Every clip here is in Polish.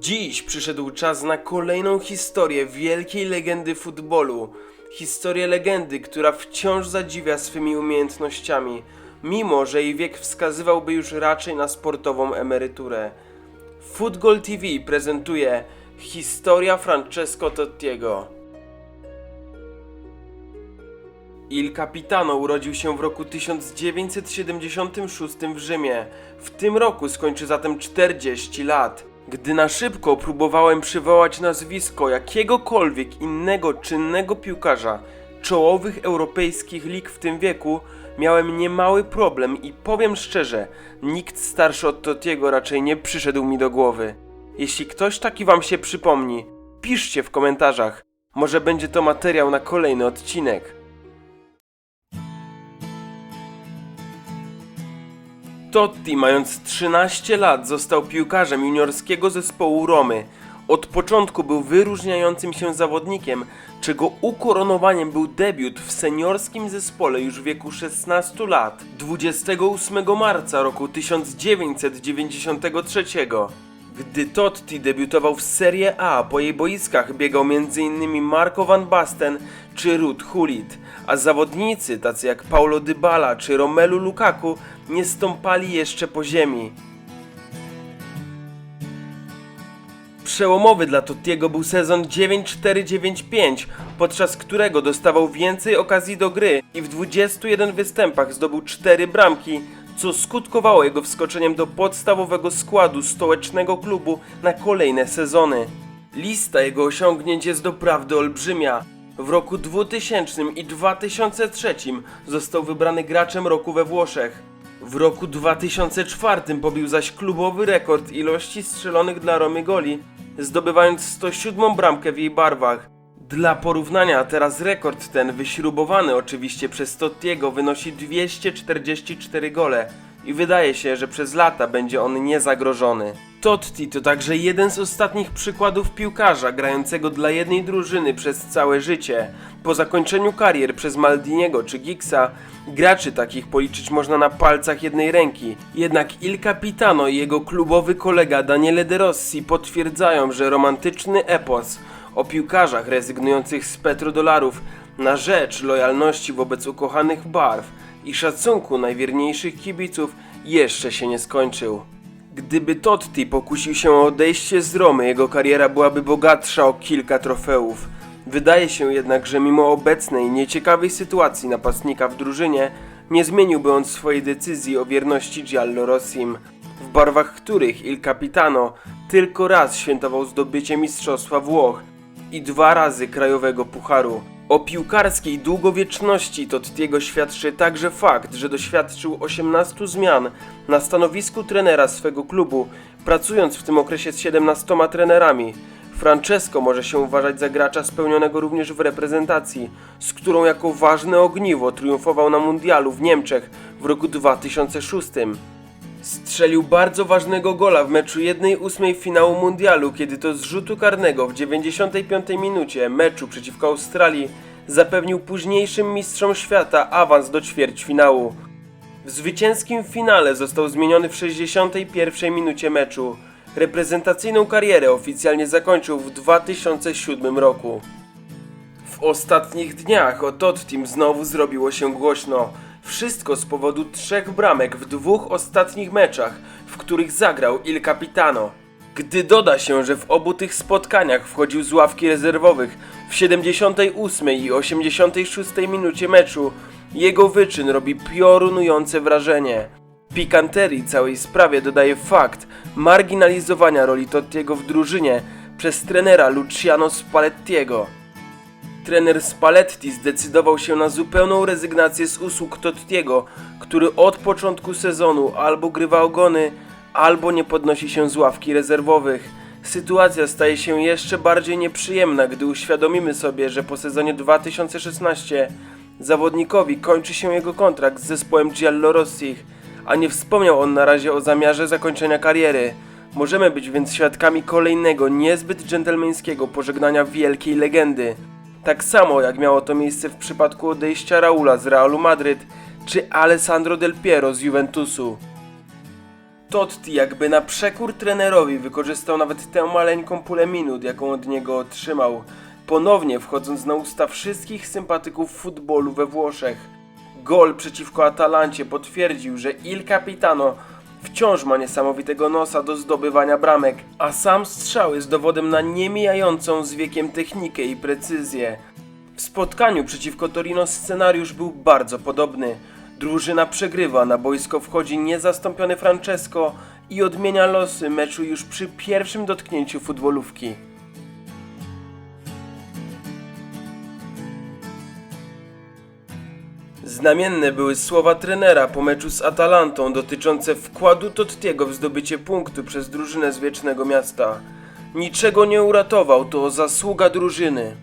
Dziś przyszedł czas na kolejną historię wielkiej legendy futbolu. Historię legendy, która wciąż zadziwia swymi umiejętnościami, mimo że jej wiek wskazywałby już raczej na sportową emeryturę. Football TV prezentuje Historia Francesco Tottiego. Il Capitano urodził się w roku 1976 w Rzymie. W tym roku skończy zatem 40 lat. Gdy na szybko próbowałem przywołać nazwisko jakiegokolwiek innego czynnego piłkarza czołowych europejskich lig w tym wieku, miałem niemały problem i powiem szczerze, nikt starszy od Totiego raczej nie przyszedł mi do głowy. Jeśli ktoś taki wam się przypomni, piszcie w komentarzach. Może będzie to materiał na kolejny odcinek. Totti, mając 13 lat, został piłkarzem juniorskiego zespołu Romy. Od początku był wyróżniającym się zawodnikiem, czego ukoronowaniem był debiut w seniorskim zespole już w wieku 16 lat, 28 marca roku 1993. Gdy Totti debiutował w Serie A, po jej boiskach biegał m.in. Marco van Basten czy Ruud Gullit, a zawodnicy tacy jak Paulo Dybala czy Romelu Lukaku nie stąpali jeszcze po ziemi. Przełomowy dla Tottiego był sezon 9-4-9-5, podczas którego dostawał więcej okazji do gry i w 21 występach zdobył 4 bramki, co skutkowało jego wskoczeniem do podstawowego składu stołecznego klubu na kolejne sezony. Lista jego osiągnięć jest doprawdy olbrzymia. W roku 2000 i 2003 został wybrany graczem roku we Włoszech. W roku 2004 pobił zaś klubowy rekord ilości strzelonych dla Romy goli, zdobywając 107 bramkę w jej barwach. Dla porównania teraz rekord ten, wyśrubowany oczywiście przez Tottiego, wynosi 244 gole i wydaje się, że przez lata będzie on niezagrożony. Totti to także jeden z ostatnich przykładów piłkarza grającego dla jednej drużyny przez całe życie. Po zakończeniu karier przez Maldiniego czy Giggsa, graczy takich policzyć można na palcach jednej ręki. Jednak Il Capitano i jego klubowy kolega Daniele De Rossi potwierdzają, że romantyczny epos o piłkarzach rezygnujących z petrodolarów na rzecz lojalności wobec ukochanych barw i szacunku najwierniejszych kibiców jeszcze się nie skończył. Gdyby Totti pokusił się o odejście z Romy, jego kariera byłaby bogatsza o kilka trofeów. Wydaje się jednak, że mimo obecnej nieciekawej sytuacji napastnika w drużynie, nie zmieniłby on swojej decyzji o wierności Giallorossim, w barwach których Il Capitano tylko raz świętował zdobycie Mistrzostwa Włoch i dwa razy krajowego pucharu. O piłkarskiej długowieczności Tottiego świadczy także fakt, że doświadczył 18 zmian na stanowisku trenera swego klubu, pracując w tym okresie z 17 trenerami. Francesco może się uważać za gracza spełnionego również w reprezentacji, z którą jako ważne ogniwo triumfował na mundialu w Niemczech w roku 2006. Strzelił bardzo ważnego gola w meczu 1-8 finału mundialu, kiedy to z rzutu karnego w 95 minucie meczu przeciwko Australii zapewnił późniejszym mistrzom świata awans do ćwierćfinału. W zwycięskim finale został zmieniony w 61 minucie meczu. Reprezentacyjną karierę oficjalnie zakończył w 2007 roku. W ostatnich dniach o Tottim znowu zrobiło się głośno. Wszystko z powodu trzech bramek w dwóch ostatnich meczach, w których zagrał Il Capitano. Gdy doda się, że w obu tych spotkaniach wchodził z ławki rezerwowych w 78 i 86 minucie meczu, jego wyczyn robi piorunujące wrażenie. Pikanterii całej sprawie dodaje fakt marginalizowania roli Tottiego w drużynie przez trenera Luciano Spallettiego. Trener Spalletti zdecydował się na zupełną rezygnację z usług Tottiego, który od początku sezonu albo grywa ogony, albo nie podnosi się z ławki rezerwowych. Sytuacja staje się jeszcze bardziej nieprzyjemna, gdy uświadomimy sobie, że po sezonie 2016 zawodnikowi kończy się jego kontrakt z zespołem Giallorossich, a nie wspomniał on na razie o zamiarze zakończenia kariery. Możemy być więc świadkami kolejnego niezbyt dżentelmeńskiego pożegnania wielkiej legendy. Tak samo jak miało to miejsce w przypadku odejścia Raula z Realu Madryt czy Alessandro Del Piero z Juventusu. Totti jakby na przekór trenerowi wykorzystał nawet tę maleńką pulę minut, jaką od niego otrzymał, ponownie wchodząc na usta wszystkich sympatyków futbolu we Włoszech. Gol przeciwko Atalancie potwierdził, że Il Capitano wciąż ma niesamowitego nosa do zdobywania bramek, a sam strzał jest dowodem na niemijającą z wiekiem technikę i precyzję. W spotkaniu przeciwko Torino scenariusz był bardzo podobny. Drużyna przegrywa, na boisko wchodzi niezastąpiony Francesco i odmienia losy meczu już przy pierwszym dotknięciu futbolówki. Znamienne były słowa trenera po meczu z Atalantą dotyczące wkładu Tottiego w zdobycie punktu przez drużynę z Wiecznego Miasta. Niczego nie uratował, to zasługa drużyny.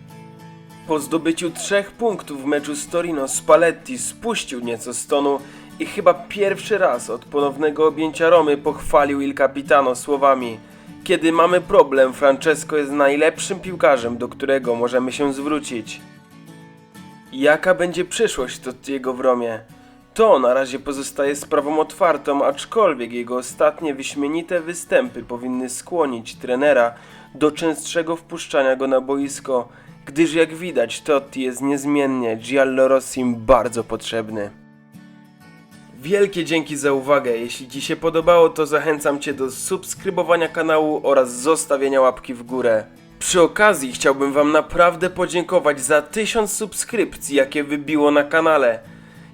Po zdobyciu trzech punktów w meczu z Torino Spalletti spuścił nieco z tonu i chyba pierwszy raz od ponownego objęcia Romy pochwalił Il Capitano słowami Kiedy mamy problem, Francesco jest najlepszym piłkarzem, do którego możemy się zwrócić. Jaka będzie przyszłość Tottiego w Romie? To na razie pozostaje sprawą otwartą, aczkolwiek jego ostatnie wyśmienite występy powinny skłonić trenera do częstszego wpuszczania go na boisko, gdyż jak widać Totti jest niezmiennie Giallorossim bardzo potrzebny. Wielkie dzięki za uwagę. Jeśli Ci się podobało, to zachęcam Cię do subskrybowania kanału oraz zostawienia łapki w górę. Przy okazji chciałbym Wam naprawdę podziękować za 1000 subskrypcji, jakie wybiło na kanale.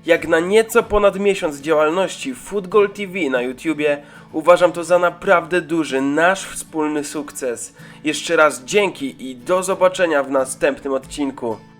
Jak na nieco ponad miesiąc działalności Football TV na YouTubie, uważam to za naprawdę duży nasz wspólny sukces. Jeszcze raz dzięki i do zobaczenia w następnym odcinku.